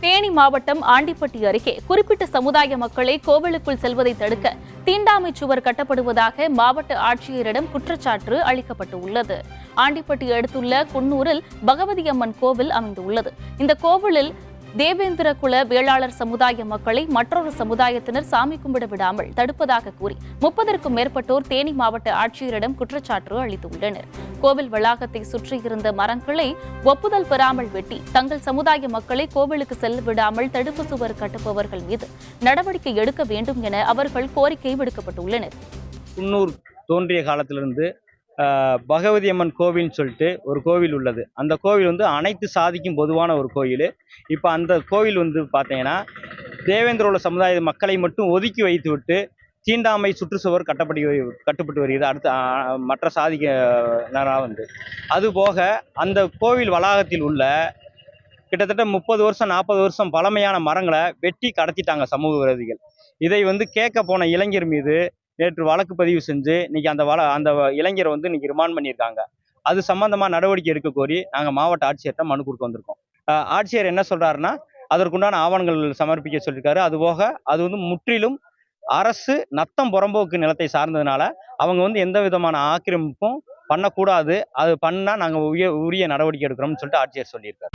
தேனி மாவட்டம் ஆண்டிப்பட்டி அருகே குறிப்பிட்ட சமுதாய மக்களை கோவிலுக்குள் செல்வதை தடுக்க தீண்டாமை சுவர் கட்டப்படுவதாக மாவட்ட ஆட்சியரிடம் குற்றச்சாட்டு அளிக்கப்பட்டுள்ளது. ஆண்டிப்பட்டி அடுத்துள்ள குன்னூரில் பகவதி அம்மன் கோவில் அமைந்துள்ளது. இந்த கோவிலில் தேவேந்திர குல வேளாளர் சமுதாய மக்களை மற்றொரு சமுதாயத்தினர் சாமி கும்பிட விடாமல் தடுப்பதாக கூறி முப்பதற்கும் மேற்பட்டோர் தேனி மாவட்ட ஆட்சியரிடம் குற்றச்சாட்டு அளித்துள்ளனர். கோவில் வளாகத்தை சுற்றியிருந்த மரங்களை ஒப்புதல் பெறாமல் வெட்டி தங்கள் சமுதாய மக்களை கோவிலுக்கு செல்ல விடாமல் தடுப்பு சுவர் கட்டுபவர்கள் மீது நடவடிக்கை எடுக்க வேண்டும் என அவர்கள் கோரிக்கை விடுக்கப்பட்டுள்ளனர். தோன்றிய காலத்திலிருந்து பகவதி அம்மன் கோவில்னு சொல்லிட்டு ஒரு கோவில் உள்ளது. அந்த கோவில் வந்து அனைத்து சாதிக்கும் பொதுவான ஒரு கோயில். இப்போ அந்த கோவில் வந்து பார்த்தீங்கன்னா தேவேந்திர சமுதாய மக்களை மட்டும் ஒதுக்கி வைத்து விட்டு தீண்டாமை சுற்றுச்சுவர் கட்டப்பட்டு கட்டுப்பட்டு வருகிறது. அடுத்த மற்ற சாதிக்க வந்து. அதுபோக அந்த கோவில் வளாகத்தில் உள்ள கிட்டத்தட்ட முப்பது வருஷம் நாற்பது வருஷம் பழமையான மரங்களை வெட்டி கடத்திட்டாங்க சமூக விரோதிகள். இதை வந்து கேட்க போன இளைஞர் மீது நேற்று வழக்கு பதிவு செஞ்சு இன்னைக்கு அந்த வள அந்த இளைஞரை வந்து இன்னைக்கு ரிமாண்ட் பண்ணியிருக்காங்க. அது சம்பந்தமா நடவடிக்கை எடுக்க கோரி நாங்கள் மாவட்ட ஆட்சியர்கிட்ட மனு கொடுக்க வந்திருக்கோம். ஆட்சியர் என்ன சொல்றாருன்னா அதற்குண்டான ஆவணங்கள் சமர்ப்பிக்க சொல்லியிருக்காரு. அதுபோக அது வந்து முற்றிலும் அரசு நத்தம் புறம்போக்கு நிலத்தை சார்ந்ததுனால அவங்க வந்து எந்த விதமான ஆக்கிரமிப்பும் பண்ணக்கூடாது. அது பண்ணா நாங்கள் உரிய உரிய நடவடிக்கை எடுக்கிறோம்னு சொல்லிட்டு ஆட்சியர் சொல்லியிருக்காரு.